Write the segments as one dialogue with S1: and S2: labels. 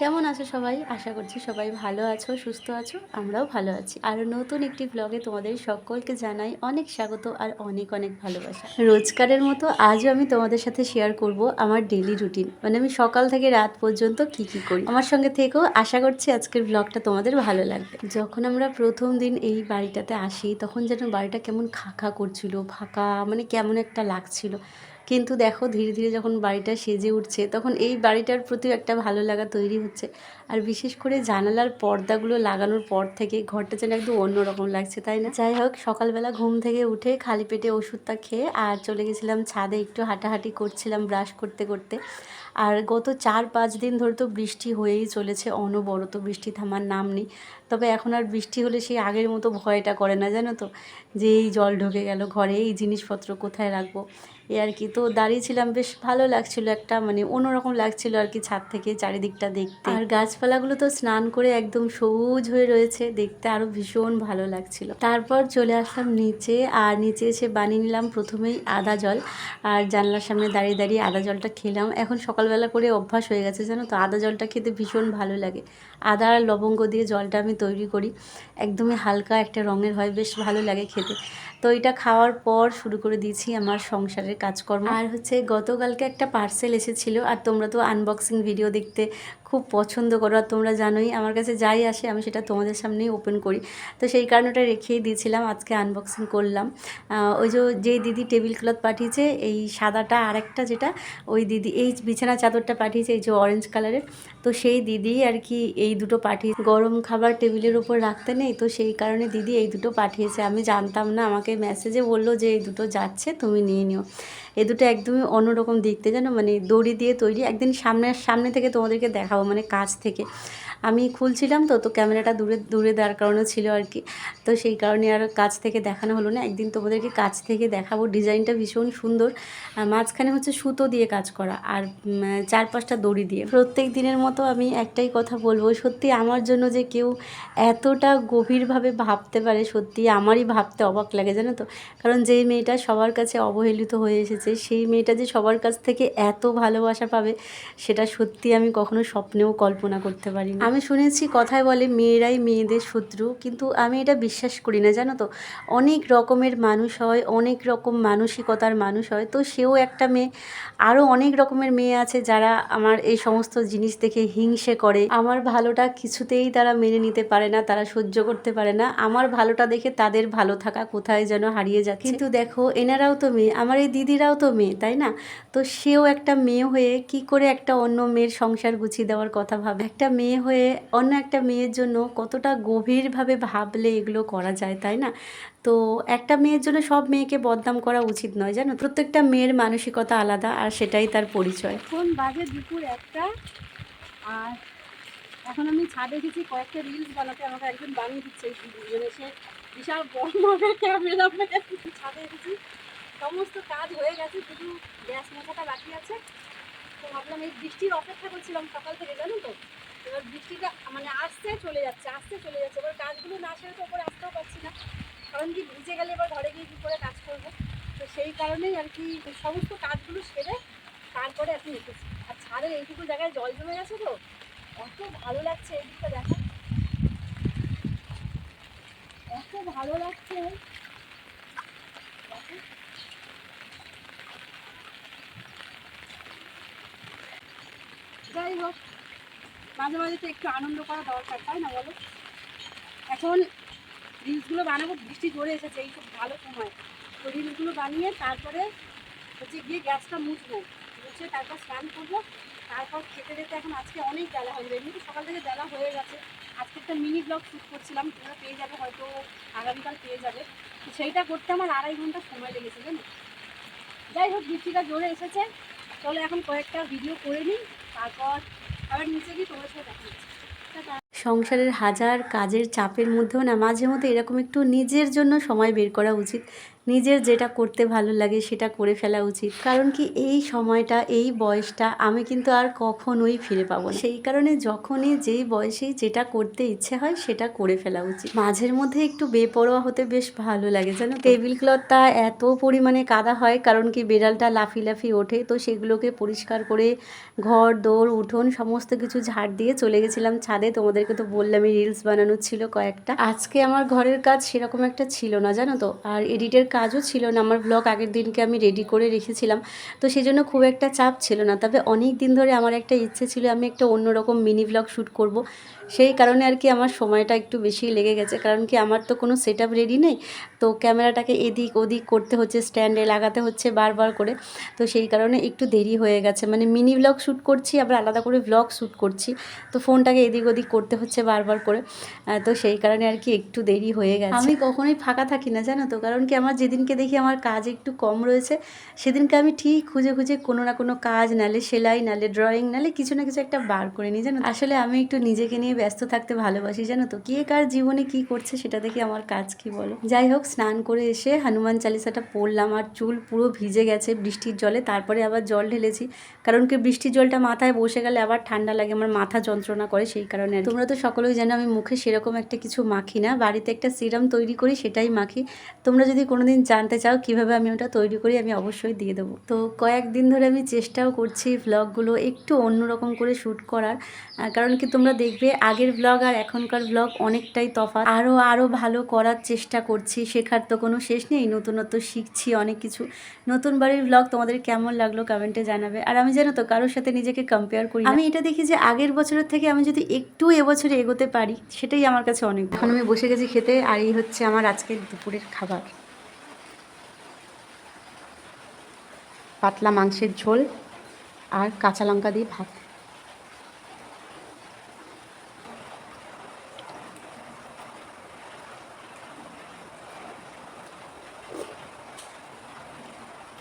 S1: কেমন আছো সবাই? আশা করছি সবাই ভালো আছো, সুস্থ আছো, আমরাও ভালো আছি। আর নতুন একটি ব্লগে তোমাদের সকলকে জানাই অনেক স্বাগত আর অনেক অনেক ভালোবাসা। রোজকারের মতো আজও আমি তোমাদের সাথে শেয়ার করব আমার ডেলি রুটিন মানে আমি সকাল থেকে রাত পর্যন্ত কি কি করি? আমার সঙ্গে থেকেও আশা করছি আজকের ব্লগটা তোমাদের ভালো লাগবে। যখন আমরা প্রথম দিন এই বাড়িটাতে আসি, তখন যেন বাড়িটা কেমন খাখা করছিল, ফাঁকা মানে কেমন একটা লাগছিল। কিন্তু দেখো ধীরে ধীরে যখন বাড়িটা সেজে উঠছে, তখন এই বাড়িটার প্রতি একটা ভালো লাগা তৈরি হচ্ছে। আর বিশেষ করে জানালার পর্দাগুলো লাগানোর পর থেকে ঘরটা যেন একদম অন্যরকম লাগছে, তাই না? যাই হোক, সকালবেলা ঘুম থেকে উঠে খালি পেটে ওষুধটা খেয়ে আর চলে গেছিলাম ছাদে একটু হাঁটাহাঁটি করছিলাম ব্রাশ করতে করতে। আর গত চার পাঁচ দিন ধরে তো বৃষ্টি হয়েই চলেছে, অনবরত বৃষ্টি থামার নাম নেই। তবে এখন আর বৃষ্টি হলে সেই আগের মতো ভয়টা করে না, জানো তো? যে এই জল ঢুকে গেল ঘরে, এই জিনিসপত্র কোথায় রাখব? এ আর কি। তো দাঁড়িয়েছিলাম বেশ ভালো লাগছিল একটা মানে অন্যরকম লাগছিল আর কি ছাদ থেকে চারিদিকটা দেখতে। আর গাছপালাগুলো তো স্নান করে একদম সবুজ হয়ে রয়েছে, দেখতে আরও ভীষণ ভালো লাগছিল। তারপর চলে আসলাম নিচে, আর নিচে এসে বানিয়ে নিলাম প্রথমেই আদা জল। আর জানলার সামনে দাঁড়িয়ে দাঁড়িয়ে আদা জলটা খেলাম। এখন সকালবেলা করে অভ্যাস হয়ে গেছে, জানো তো, আদা জলটা খেতে ভীষণ ভালো লাগে। আদা আর লবঙ্গ দিয়ে জলটা আমি তৈরি করি, একদমই হালকা একটা রঙের হয়, বেশ ভালো লাগে খেতে। তো এটা খাওয়ার পর শুরু করে দিয়েছি আমার সংসারের কাজকর্ম। আর হচ্ছে গতকালকে একটা পার্সেল এসেছিল আর তোমরা তো আনবক্সিং ভিডিও দেখতে খুব পছন্দ করো আর তোমরা জানোই, আমার কাছে যাই আসে আমি সেটা তোমাদের সামনেই ওপেন করি। তো সেই কারণে ওটা রেখেই দিয়েছিলাম, আজকে আনবক্সিং করলাম। ওই যে যেই দিদি টেবিল ক্লথ পাঠিয়েছে, এই সাদাটা আরেকটা যেটা, ওই দিদি, এই বিছানা চাদরটা পাঠিয়েছে, এই যে অরেঞ্জ কালারের তো সেই দিদি আর কি এই দুটো পাঠিয়ে, গরম খাবার টেবিলের উপর রাখতে নেই, তো সেই কারণে দিদি এই দুটো পাঠিয়েছে। আমি জানতাম না, আমাকে মেসেজে বলল যে এই দুটো যাচ্ছে, তুমি নিয়ে নিও। এই দুটো একদমই অন্যরকম দেখতে জানো মানে দড়ি দিয়ে তৈরি, একদিন সামনে সামনে থেকে তোমাদেরকে দেখাবো। মানে কাজ থেকে। আমি খুলছিলাম তো তো ক্যামেরাটা দূরে দূরে দেওয়ার কারণে ছিল আর কি। তো সেই কারণে আর কাছ থেকে দেখানো হলো না। একদিন তোমাদেরকে কাছ থেকে দেখাবো। ডিজাইনটা ভীষণ সুন্দর। মাঝখানে হচ্ছে সুতো দিয়ে কাজ করা আর চার পাঁচটা দড়ি দিয়ে। প্রত্যেক দিনের মতো আমি একটাই কথা বলব, সত্যি আমার জন্য যে কেউ এতটা গভীরভাবে ভাবতে পারে, সত্যি আমারই ভাবতে অবাক লাগে, জানো তো? কারণ যেই মেয়েটা সবার কাছে অবহেলিত হয়ে এসেছে, সেই মেয়েটা যে সবার কাছ থেকে এত ভালোবাসা পাবে, সেটা সত্যি আমি কখনো স্বপ্নেও কল্পনা করতে পারি না আমি শুনেছি কথায় বলে মেয়েরাই মেয়েদের শত্রু, কিন্তু আমি এটা বিশ্বাস করি না, জানো তো? অনেক রকমের মানুষ হয়, অনেক রকম মানসিকতার মানুষ হয়, তো সেও একটা মেয়ে। আরও অনেক রকমের মেয়ে আছে যারা আমার এই সমস্ত জিনিস দেখে হিংসে করে। আমার ভালোটা কিছুতেই তারা মেনে নিতে পারে না, তারা সহ্য করতে পারে না। আমার ভালোটা দেখে তাদের ভালো থাকা কোথায় যেন হারিয়ে যাচ্ছে। কিন্তু দেখো, এনারাও তো মেয়ে, আমার এই দিদিরাও তো মেয়ে, তাই না? তো সেও একটা মেয়ে হয়ে কি করে একটা অন্য মেয়ের সংসার গুছিয়ে দেওয়ার কথা ভাবে? একটা মেয়ে হয়ে অন্য একটা মেয়ের জন্য কতটা গভীরভাবে ভাবলে এগুলো করা যায়, তাই না? তো একটা মেয়ের জন্য সব মেয়েকে বদনাম করা উচিত নয়, জানো? প্রত্যেকটা মেয়ের মানসিকতা আলাদা আর সেটাই তার পরিচয়।
S2: এখন বাজে দুপুর একটা, আর এখন আমি ছাদে গেছি, কয়েকটা রিলস বানাতে আমাকে একজন বানিয়ে দিচ্ছে মানে সে বিশাল বড়ভাবে ক্যামেরা ছাদে গেছি, সমস্ত কাজ হয়ে গেছে, শুধু গ্যাস মোছাটা বাকি আছে। তো ভাবলাম এই বৃষ্টির অপেক্ষা করছিলাম সকাল থেকে, জানো তো? এবার বৃষ্টিটা মানে আসতে চলে যাচ্ছে আসতে চলে যাচ্ছে। এবার কাজগুলো না সেরে তো ওপরে আসতেও পারছি না। কারণ কি, ভিজে গেলে এবার ঘরে গিয়ে কী করে কাজ করব? তো সেই কারণেই আর কি সমস্ত কাজগুলো সেরে তারপরে এখন এসেছি। আর ছাদের এইটুকু জায়গায় জল জমে গেছে তো? এত ভালো লাগছে এই দিকটা দেখা। এত ভালো লাগছে। যাই হোক মাঝে মাঝে তো একটু আনন্দ করা দরকার, তাই না বলো? এখন রিলসগুলো বানাবো, বৃষ্টি জোরে এসেছে, এই খুব ভালো সময়। তো রিলসগুলো বানিয়ে তারপরে হচ্ছে গিয়ে গ্যাসটা মুছবো। মুছে তারপর স্নান করব। তারপর খেতে যেতে এখন আজকে অনেক বেলা হয়ে যাবে এমনিতে সকাল থেকে বেলা হয়ে গেছে। আজকে একটা মিনি ব্লগ শ্যুট করছিলাম, তোমরা পেয়ে যাবে, হয়তো আগামীকাল পেয়ে যাবে। তো সেইটা করতে আমার আড়াই ঘণ্টা সময় লেগেছে, জানো? যাই হোক, বৃষ্টিটা জোরে এসেছে। চলো এখন কয়েকটা ভিডিও করে নিই। তারপর
S1: সংসারের হাজার কাজের চাপের মধ্যেও না মাঝে মধ্যে এরকম একটু নিজের জন্য সময় বের করা উচিত। নিজের যেটা করতে ভালো লাগে সেটা করে ফেলা উচিত। কারণ কি এই সময়টা, এই বয়সটা আমি কিন্তু আর কখনোই ফিরে পাবো না। সেই কারণে যখনই যেই বয়সে যেটা করতে ইচ্ছে হয় সেটা করে ফেলা উচিত। মাঝের মধ্যে একটু বেপরোয়া হতে বেশ ভালো লাগে, জানো টেবিল ক্লথটা এত পরিমাণে কাদা হয়, কারণ কি বেড়ালটা লাফি লাফি ওঠে, তো সেগুলোকে পরিষ্কার করে ঘর দৌড় উঠোন সমস্ত কিছু ঝাড় দিয়ে চলে গেছিলাম ছাদে। তোমাদেরকে তো বললামই রিলস বানানোর ছিল কয়েকটা। আজকে আমার ঘরের কাজ সেরকম একটা ছিল না, জানো তো। আর এডিটের কাজও ছিল না। আমার ব্লগ আগের দিনকে আমি রেডি করে রেখেছিলাম। তো সেই জন্য খুব একটা চাপ ছিল না। তবে অনেক দিন ধরে আমার একটা ইচ্ছে ছিল আমি একটা অন্যরকম মিনি ব্লগ শ্যুট করব। সেই কারণে আর কি আমার সময়টা একটু বেশি লেগে গেছে। কারণ কি আমার তো কোনো সেট আপ রেডি নেই। তো ক্যামেরাটাকে এদিক ওদিক করতে হচ্ছে স্ট্যান্ডে লাগাতে হচ্ছে বারবার করে। তো সেই কারণে একটু দেরি হয়ে গেছে। মানে মিনি ব্লগ শ্যুট করছি আবার আলাদা করে ব্লগ শ্যুট করছি। তো ফোনটাকে এদিক ওদিক করতে হচ্ছে বারবার করে। তো সেই কারণে আর কি একটু দেরি হয়ে গেছে। আমি কখনোই ফাঁকা থাকি না জানো তো? কারণ কি আমার যেদিনকে দেখি আমার কাজ একটু কম রয়েছে সেদিনকে আমি ঠিক খুঁজে খুঁজে কোনো না কোনো কাজ নালে সেলাই নালে ড্রয়িং নালে কিছু না কিছু একটা বার করে নিই জানো আসলে আমি একটু নিজেকে নিয়ে ব্যস্ত থাকতে ভালোবাসি, জানো তো? কে কার জীবনে কি করছে সেটা দেখে আমার কাজ কি বলো? যাই হোক, স্নান করে এসে হনুমান চালিসাটা পড়লাম, আর চুল পুরো ভিজে গেছে বৃষ্টির জলে। তারপরে আবার জল ঢেলেছি, কারণ কি বৃষ্টির জলটা মাথায় বসে গেলে আবার ঠান্ডা লাগে, আমার মাথা যন্ত্রণা করে সেই কারণে তোমরা তো সকলেই জানো, আমি মুখে সেরকম একটা কিছু মাখি না, বাড়িতে একটা সিরাম তৈরি করি, সেটাই মাখি। তোমরা যদি কোনোদিন জানতে চাও কীভাবে আমি ওটা তৈরি করি, আমি অবশ্যই দিয়ে দেবো। তো কয়েকদিন ধরে আমি চেষ্টাও করছি ভ্লগগুলো একটু অন্যরকম করে শ্যুট করার কারণ কি তোমরা দেখবে আগের ব্লগ আর এখনকার ব্লগ অনেকটাই তফাৎ। আরও আরও ভালো করার চেষ্টা করছি। শেখার তো কোনো শেষ নেই। নতুনত্ব শিখছি, অনেক কিছু। নতুন বাড়ির ব্লগ তোমাদের কেমন লাগল কমেন্টে জানাবে। আর আমি জানো তো, কারোর সাথে নিজেকে কম্পেয়ার করি আমি এটা দেখি যে আগের বছরের থেকে আমি যদি একটু এবছরে এগোতে পারি, সেটাই আমার কাছে অনেক এখন আমি বসে গেছি খেতে আর এই হচ্ছে আমার আজকের দুপুরের খাবার। পাতলা মাংসের ঝোল আর কাঁচা লঙ্কা দিয়ে ভাত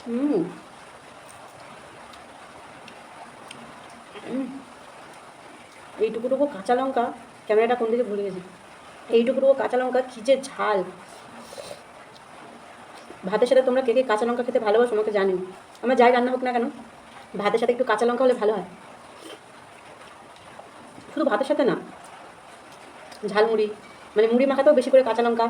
S1: হুম এইটুকুটুকু কাঁচা লঙ্কা, ক্যামেরাটা কোন দিকে ভুলে গেছি? এইটুকুটুকু কাঁচা লঙ্কা কী যে ঝাল। ভাতের সাথে তোমরা কে কে কাঁচা লঙ্কা খেতে ভালোবাসো আমাকে জানিও। আমার যাই রান্না হোক না কেন, ভাতের সাথে একটু কাঁচা লঙ্কা হলে ভালো হয়। শুধু ভাতের সাথে না ঝালমুড়ি মানে মুড়ি মাখাতেও বেশি করে কাঁচা লঙ্কা।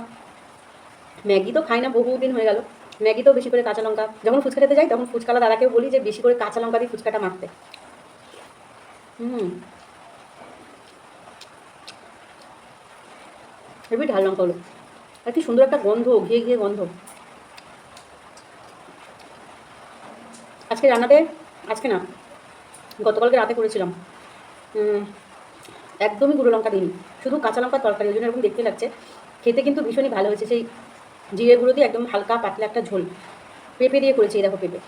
S1: ম্যাগি তো খাই না, বহুদিন হয়ে গেল। ম্যাগিতেও বেশি করে কাঁচা লঙ্কা। যখন ফুচকা খেতে যাই, তখন ফুচকালা দাদাকেও বলি যে, বেশি করে কাঁচা লঙ্কা দিয়ে ফুচকাটা মাখতে। হুম। হেবি ঝাল লঙ্কা হলো। আর কি সুন্দর একটা গন্ধ, ঘিয়ে ঘিয়ে গন্ধ। আজকে রান্নাতে, আজকে না, গতকালকে রাতে করেছিলাম। একদমই গুঁড়ো লঙ্কা দিইনি। শুধু কাঁচা লঙ্কার তরকারি, ওই জন্য এরকম দেখতে লাগছে। খেতে কিন্তু ভীষণই ভালো হয়েছে। সেই জিরে গুঁড়ো দিয়ে একদম হালকা পাতলা একটা ঝোল। পেঁপে দিয়ে করেছি, এই দেখো পেঁপে।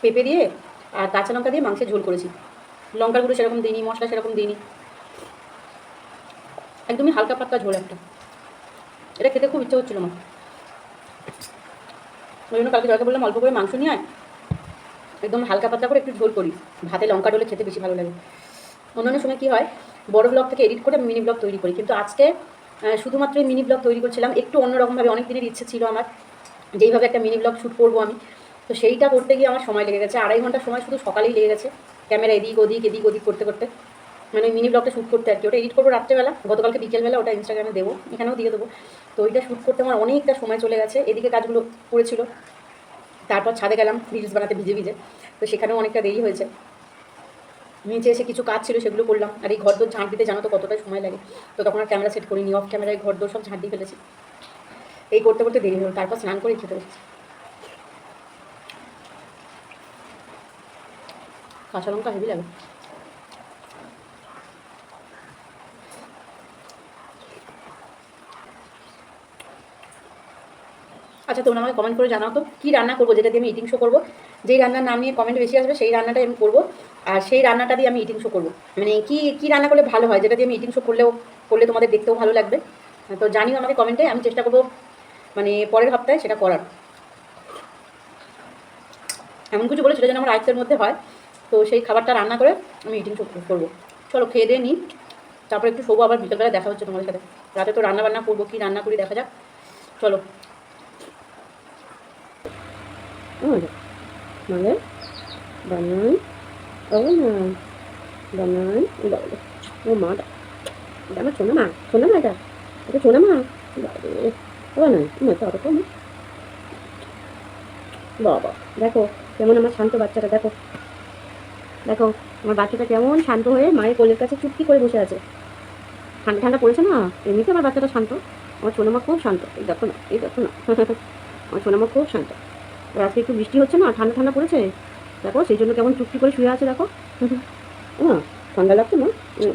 S1: পেঁপে দিয়ে আর কাঁচা লঙ্কা দিয়ে মাংসের ঝোল করেছি। লঙ্কার গুঁড়ো সেরকম দিইনি, মশলা সেরকম দিইনি। একদমই হালকা পাতলা ঝোল একটা। এটা খেতে খুব ইচ্ছে হচ্ছিল আমার ওই জন্য কালকে জয়কে বললাম, অল্প করে মাংস নিয়ে আয়। একদম হালকা পাতলা করে একটু ঝোল করি। ভাতে লঙ্কা ডলে খেতে বেশি ভালো লাগে। অন্যান্য সময় কী হয়, বড় ব্লগ থেকে এডিট করে আমি মিনি ব্লগ তৈরি করি। কিন্তু আজকে শুধুমাত্র মিনি ব্লগ তৈরি করছিলাম। একটু অন্যরকমভাবে অনেক দিনের ইচ্ছে ছিল আমার, যেইভাবে একটা মিনি ব্লগ শ্যুট করব আমি। তো সেইটা করতে গিয়ে আমার সময় লেগে গেছে। আড়াই ঘণ্টা সময় শুধু সকালেই লেগে গেছে। ক্যামেরা এদিক ওদিক এদিক ওদিক করতে করতে। মানে মিনি ব্লগটা শ্যুট করতে আর কি। ওটা এডিট করব রাত্রেবেলা, গতকালকে বিকেলবেলা ওটা ইনস্টাগ্রামে দেবো, এখানেও দিয়ে দেবো। তো ওইটা শ্যুট করতে আমার অনেকটা সময় চলে গেছে, এদিকে কাজগুলো করেছিল। তারপর ছাদে গেলাম রিলস বানাতে ভিজে ভিজে, তো সেখানেও অনেকটা দেরি হয়েছে। নিচে এসে কিছু কাজ ছিল, সেগুলো করলাম। আর এই ঘর দোর ঝাঁট দিতে জানো তো কতটা সময় লাগে। তো তখন আর ক্যামেরা সেট করিনি অফ ক্যামেরায় ঘর দোর সব ঝাঁট দিয়ে ফেলেছি। এই করতে করতে দেরি হলো, তারপর স্নান করে খেতে বসেছি। কাঁচা লঙ্কা হেভি লাগে। আচ্ছা তোমরা আমাকে কমেন্ট করে জানাও তো, কী রান্না করব, যেটা দিয়ে আমি ইটিং শো করব? যেই রান্নার নাম নিয়ে কমেন্ট বেশি আসবে, সেই রান্নাটাই আমি করব, আর সেই রান্নাটা দিয়ে আমি ইটিং শো করব। মানে কী কী রান্না করলে ভালো হয়, যেটা দিয়ে আমি ইটিং শো করলেও, করলে তোমাদের দেখতেও ভালো লাগবে? তো জানিও আমাকে কমেন্টে আমি চেষ্টা করব মানে পরের সপ্তাহে সেটা করার। এমন কিছু বলে সেটা যেন আমার আয়ত্তের মধ্যে হয়, তো সেই খাবারটা রান্না করে আমি ইটিং শো করব। চলো, খেয়ে দিয়ে নিই, তারপর একটু শোবো, আবার বিকেলবেলা দেখা হচ্ছে তোমাদের সাথে। রাতে তো রান্না বান্না করব, কী রান্না করি দেখা যাক। চলো।
S2: Olha. Olha. Banana. Olha. Banana. Olha. এটা আমার সোনা মা সোনা মা এটা এটা সোনা মা বাবারে বাবা না তুমি তো অত কম বাবা দেখো কেমন আমার শান্ত বাচ্চাটা দেখো দেখো আমার বাচ্চাটা কেমন শান্ত হয়ে মায়ের কোলের কাছে চুপটি করে বসে আছে ঠান্ডা ঠান্ডা পড়েছে না এমনিতে আমার বাচ্চাটা শান্ত আমার সোনামা খুব শান্ত এই দেখো না এই দেখো না আমার সোনামা খুব শান্ত আর আজকে একটু বৃষ্টি হচ্ছে না, ঠান্ডা ঠান্ডা পড়েছে? দেখো, সেই জন্য কেমন চুপটি করে শুয়ে আছে, দেখো। হ্যাঁ ঠান্ডা লাগছে ও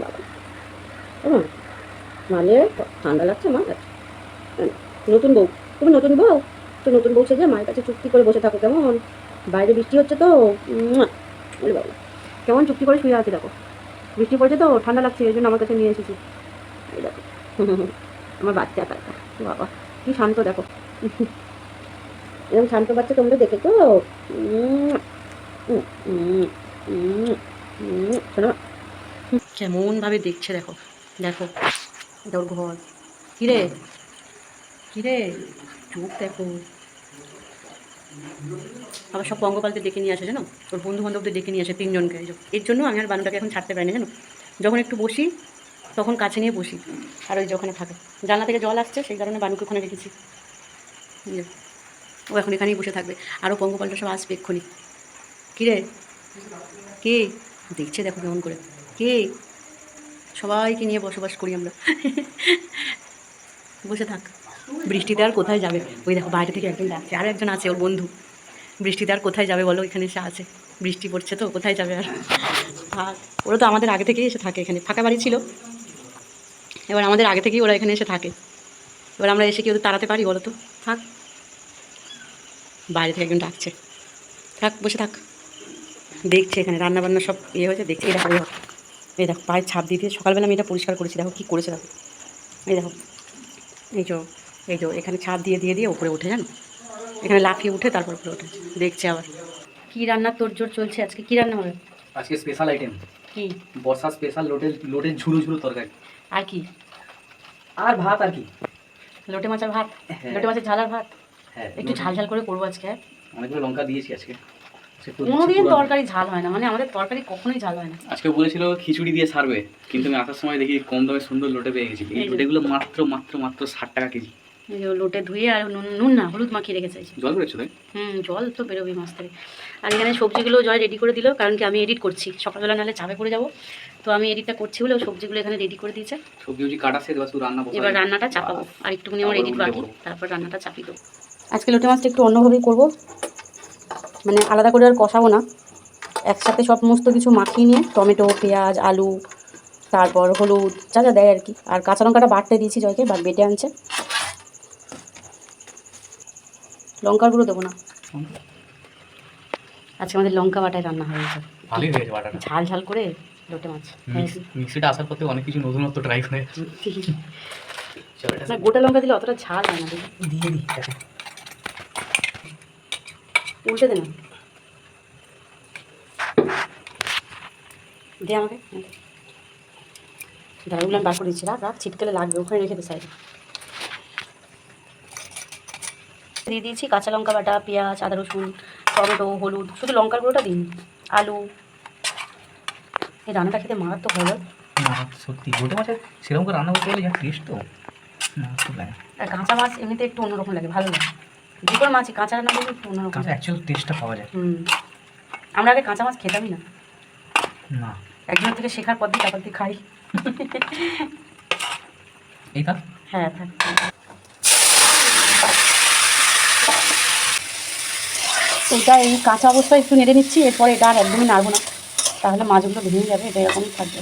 S2: বাবা। ও মা মানে ঠান্ডা লাগছে, মা? নতুন বউ। তুমি নতুন বউ? তো নতুন বউ সেজে মায়ের কাছে চুক্তি করে বসে থাকো, কেমন? বাইরে বৃষ্টি হচ্ছে তো। ওরে বাবা। কেমন চুক্তি করে শুয়ে আছে, দেখো। বৃষ্টি পড়ছে তো? ঠান্ডা লাগছে, এই জন্য আমার কাছে নিয়ে এসেছি। দেখো। আমার বাচ্চা। বাবা। কি শান্ত, দেখো। এরকম শান্ত বাচ্চা তোমরা উম, উম, শোনো। কেমন ভাবে দেখছে দেখো দেখো ওর ঘর। কিরে? কিরে? চোখ দেখো। আবার সব পঙ্গপালকে ডেকে নিয়ে আসে জানো? ওর বন্ধু বান্ধবদের ডেকে নিয়ে আসে তিনজনকে এর জন্য আমি আর বানুটাকে এখন ছাড়তে পারিনি জানো? যখন একটু বসি তখন কাছে নিয়ে বসি আর ওই যে ওখানে থাকে। জানলা থেকে জল আসছে সেই কারণে বানুকে ওখানে রেখেছি। ও এখন এখানেই বসে থাকবে। আরও পঙ্গপালটা সব আসবে এক্ষুনি। কী রে? কে? দেখছে দেখো কেমন করে। কে? সবাইকে নিয়ে বসবাস করি আমরা। বসে থাক। বৃষ্টিতে আর কোথায় যাবে? ওই দেখো বাইরে থেকে একজন ডাকছে। আর একজন আছে ওর বন্ধু। বৃষ্টিতে আর কোথায় যাবে বলো? এখানে এসে আছে। বৃষ্টি পড়ছে তো, কোথায় যাবে আর? থাক। ওরা তো আমাদের আগে থেকেই এসে থাকে এখানে। ফাঁকা বাড়ি ছিল। এবার আমাদের আগে থেকেই ওরা এখানে এসে থাকে। এবার আমরা এসে কি ওদের তাড়াতে পারি বলো তো? থাক। বাইরে থেকে একজন ডাকছে। থাক বসে থাক। দেখছে এখানে রান্না বান্না সব ইয়ে হয়েছে দেখছে এই দেখো এই দেখো। এই দেখো পায়ের ছাপ দিয়ে দিয়ে সকালবেলা আমি এটা পরিষ্কার করেছি দেখো কী করেছে দেখো। এই দেখো এই যে এই যে এখানে ছাপ দিয়ে দিয়ে দিয়ে উপরে উঠে জানো? এখানে লাফিয়ে উঠে তারপর উপরে উঠে দেখছে আবার। কী রান্না তোর জোর চলছে আজকে? কী রান্না হবে?
S3: আজকে স্পেশাল আইটেম
S1: কি?
S3: বর্ষা স্পেশাল লোটের লোটের ঝুড়ো ঝুড়ো তরকারি।
S1: আর কি?
S3: আর ভাত আর কি?
S1: লোটে মাছের ভাত?
S3: হ্যাঁ।
S1: লোটে মাছের ঝালার ভাত? একটু ঝাল ঝাল করে করব আজকে হ্যাঁ?
S3: অনেকগুলো লঙ্কা দিয়েছি আজকে
S1: কোনোদিন তরকারি ঝাল হয় না মানে আমাদের তরকারি কখনোই ঝাল হয় না
S3: আজকে বলেছিল খিচুড়ি দিয়ে সারবে কিন্তু আমি আসার সময় দেখি কম দামে সুন্দর লোটে পেয়ে গেছি এই। লোটেগুলো মাত্র মাত্র মাত্র ষাট টাকা কেজি
S1: লোটে ধুয়ে আর নুন নুন না হলুদ মাখিয়ে রেখেছে এই যে।
S3: জল
S1: হুম জল তো বেরোবেই মাছ থেকে। আর এখানে সবজিগুলো জয় রেডি করে দিল কারণ কি আমি এডিট করছি। সকালবেলা নাহলে চাপে পড়ে যাব। তো আমি এডিটটা করছি বলে ও সবজিগুলো এখানে রেডি করে দিয়েছে।
S3: সবজি কাটা সে রান্না।
S1: এবার রান্নাটা চাপাবো। আর একটুখানি আমার এডিট বাকি। তারপর রান্নাটা চাপিয়ে দেবো। আজকে লোটে মাছটা একটু অন্যভাবেই করব। মানে আলাদা করে আর কষাবো না। একসাথে সমস্ত কিছু মাখিয়ে নিয়ে টমেটো পেঁয়াজ আলু তারপর হলুদ যা যা দেয় আর কি। আর কাঁচা লঙ্কাটা বাটতে দিয়েছি জয়কে বা বেটে আনছে। লঙ্কার গুঁড়ো দেবো না আজকে আমাদের লঙ্কা বাটায় রান্না হয়েছে
S3: ভালোই হয়েছে বাটাটা
S1: ঝাল ঝাল করে লোটে মাছ
S3: মিক্স- মিক্সিটা আসার পথে অনেক কিছু নতুনত্ব ট্রাই করে
S1: না গোটা লঙ্কা দিলে অতটা ঝাল হয় না দেখি।
S3: দিয়ে দিই।
S1: উল্টে দে না দে আমাকে দাঁড়াগুলো আমি বার করে দিচ্ছি রাখ রাখ ছিটকেলে লাগবে ওখানে রেখে দে সাইডে দিয়ে দিয়েছি কাঁচা লঙ্কা বাটা পেঁয়াজ আদা রসুন টমেটো হলুদ শুধু লঙ্কার গুঁড়োটা দিন। আলু। এই রান্নাটা খেতে মারাত্মক ভালো
S3: সত্যি লোটে মাছের সেরকম করে রান্না করতে গেলে যা টেস্ট তো।
S1: আর কাঁচা মাছ এমনিতে একটু অন্যরকম লাগে ভালো লাগে। যে কোনো মাছই কাঁচা রান্না করলে একটু অন্যরকম
S3: কাঁচা অ্যাকচুয়াল টেস্টটা পাওয়া যায়।
S1: হুম। আমরা আগে কাঁচা মাছ খেতামই না।
S3: না।
S1: একজনের থেকে শেখার পর দিয়ে তারপর দিয়ে খাই।
S3: এই থাক।
S1: হ্যাঁ থাক। এটা এই কাঁচা অবস্থায় একটু নেড়ে নিচ্ছি, এরপরে এটা আর একদমই নাড়বো না। তাহলে মাছগুলো ভেঙে যাবে, এটা এরকমই থাকবে।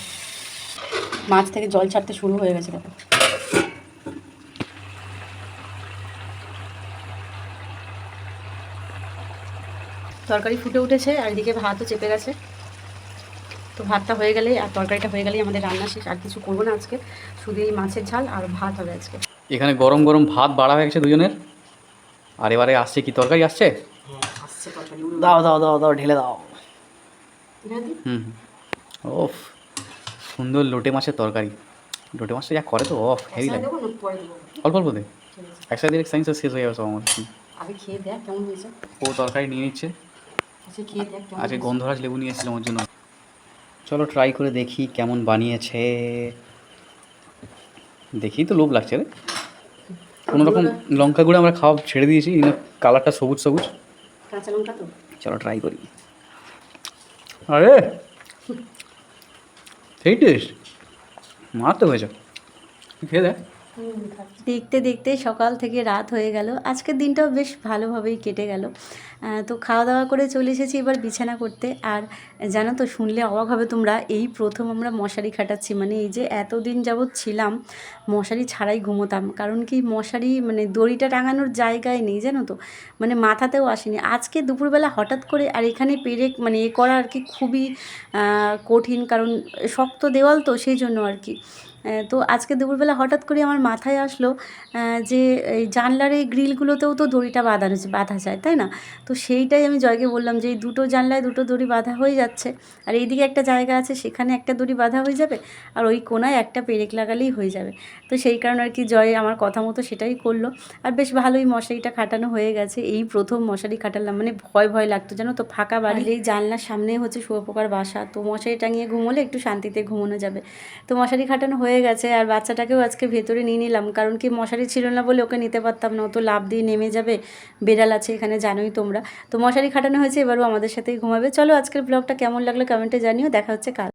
S1: মাছ থেকে জল ছাড়তে শুরু হয়ে গেছে দেখো। তরকারি ফুটে উঠেছে, আর এদিকে ভাতও চেপে গেছে। তো ভাতটা হয়ে গেলে আর তরকারিটা হয়ে গেলেই আমাদের রান্না শেষ। আর কিছু করব না আজকে, শুধু এই মাছের ঝাল আর ভাত হবে আজকে।
S3: এখানে গরম গরম ভাত বাড়া হয়ে গেছে দুজনের। আর এবারে আসছে কি, তরকারি আসছে? দাও দাও দাও দাও ঢেলে দাও। হুম ওফ সুন্দর লোটে মাছের তরকারি। লোটে মাছটা যা করে তো অফ হেভি লাগে। অল্প অল্প দে। একসাথে দিলে সাইন্স শেষ হয়ে যাবে সব আমার। হুম।
S2: আগে খেয়ে দেখ কেমন হয়েছে।
S3: ও তরকারি নিয়ে নিচ্ছে।
S2: আচ্ছা
S3: আজকে গন্ধরাজ লেবু নিয়ে এসেছিলাম ওর জন্য। চলো ট্রাই করে দেখি কেমন বানিয়েছে। দেখি তো লোভ লাগছে রে। কোনো রকম লঙ্কা গুঁড়ো আমরা খাওয়া ছেড়ে দিয়েছি কালারটা সবুজ সবুজ।
S2: কাঁচা লঙ্কা তো?
S3: চলো ট্রাই করি। আরে! সেই টেস্ট মারতে হয়েছে। খেয়ে
S2: খাচ্ছি।
S1: দেখতে দেখতে সকাল থেকে রাত হয়ে গেল। আজকের দিনটাও বেশ ভালোভাবেই কেটে গেল। তো খাওয়া দাওয়া করে চলে এসেছি এবার বিছানা করতে। আর জানো তো, শুনলে অবাক হবে তোমরা, এই প্রথম আমরা মশারি খাটাচ্ছি। মানে এই যে এতদিন যাবৎ ছিলাম, মশারি ছাড়াই ঘুমোতাম। কারণ কি, মশারি মানে দড়িটা টাঙানোর জায়গায় নেই, জানো তো? মানে মাথাতেও আসেনি। আজকে দুপুরবেলা হঠাৎ করে, আর এখানে পেরে মানে এ করা আর কি খুবই কঠিন। কারণ শক্ত দেওয়াল তো, সেই জন্য আর কি। তো আজকে দুপুরবেলা হঠাৎ করে আমার মাথায় আসলো যে এই জানলার এই গ্রিলগুলোতেও তো দড়িটা বাঁধানো বাঁধা যায়, তাই না? তো সেইটাই আমি জয়কে বললাম যে, এই দুটো জানলায় দুটো দড়ি বাঁধা হয়ে যাচ্ছে, আর এইদিকে একটা জায়গা আছে, সেখানে একটা দড়ি বাঁধা হয়ে যাবে, আর ওই কোনায় একটা পেরেক লাগালেই হয়ে যাবে। তো সেই কারণে আর কি জয় আমার কথা মতো সেটাই করল, আর বেশ ভালোই মশারিটা খাটানো হয়ে গেছে। এই প্রথম মশারি খাটালাম মানে ভয় ভয় লাগতো, জানো তো, ফাঁকা বাড়ি। এই জানলার সামনে হচ্ছে শুয়োপোকার বাসা, তো মশারি টাঙিয়ে ঘুমোলে একটু শান্তিতে ঘুমোনো যাবে। তো মশারি খাটানো গেছে আর বাচ্চাটাকেও আজকে ভেতরে নিয়ে নিলাম। কারণ কি মশারি ছিল না বলে ওকে নিতে পারতাম না তো লাভ দিয়ে নেমে যাবে। বেড়াল আছে এখানে, জানোই তোমরা। তো মশারি খাটানো হয়েছে, এবারও আমাদের সাথেই ঘুমাবে। চলো আজকের ব্লগটা কেমন লাগল কমেন্টে জানিও। দেখা হচ্ছে কাল।